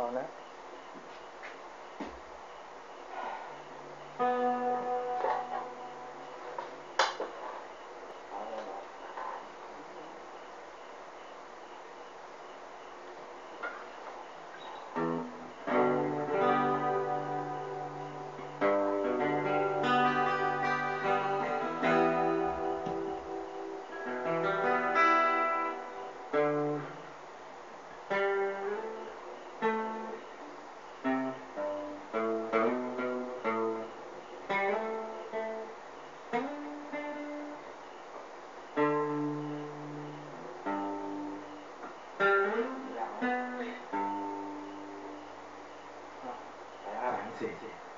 เอาน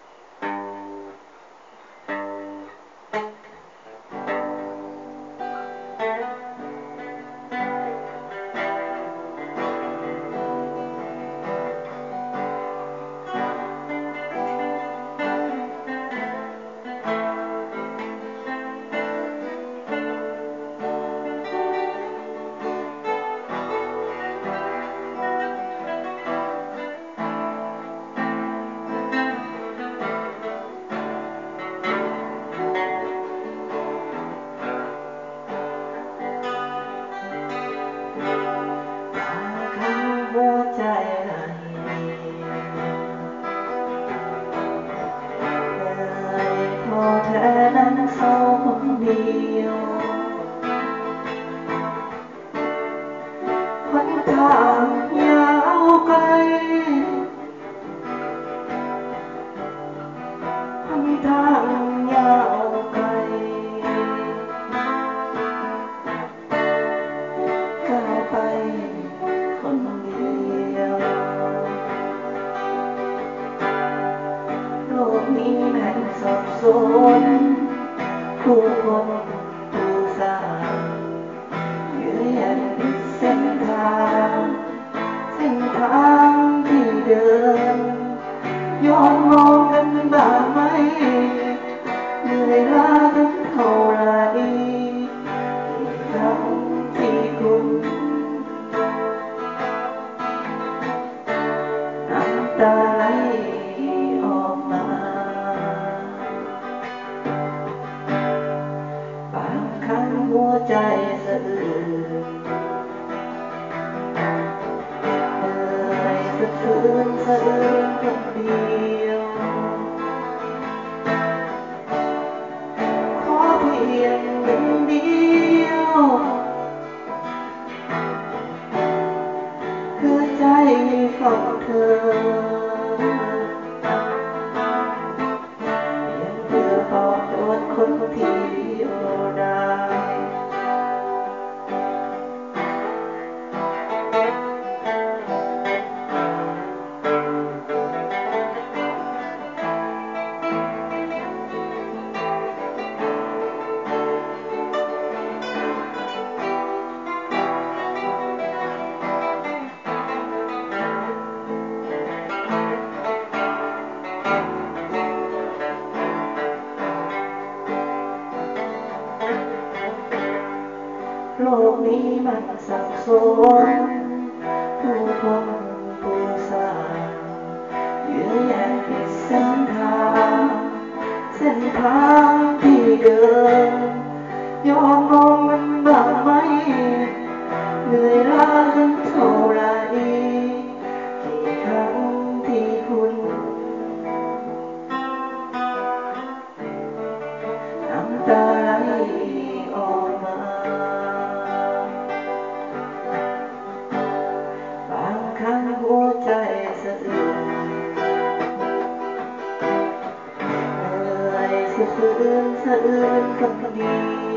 ค ดินย้อนมองกันบ้างไหมเหนื่อยล้ากันเท่าไรทีครั้งที่คุณน้ำตาไหลออกมาบางครั้งหัวใจ คืนสะอื้นคนเดียว ขอเพียงหนึ่งเดียว สับสนผู้คนผู้สร้าเยื่อใยผิดเส้นทางเส้นทาง เหนื่อ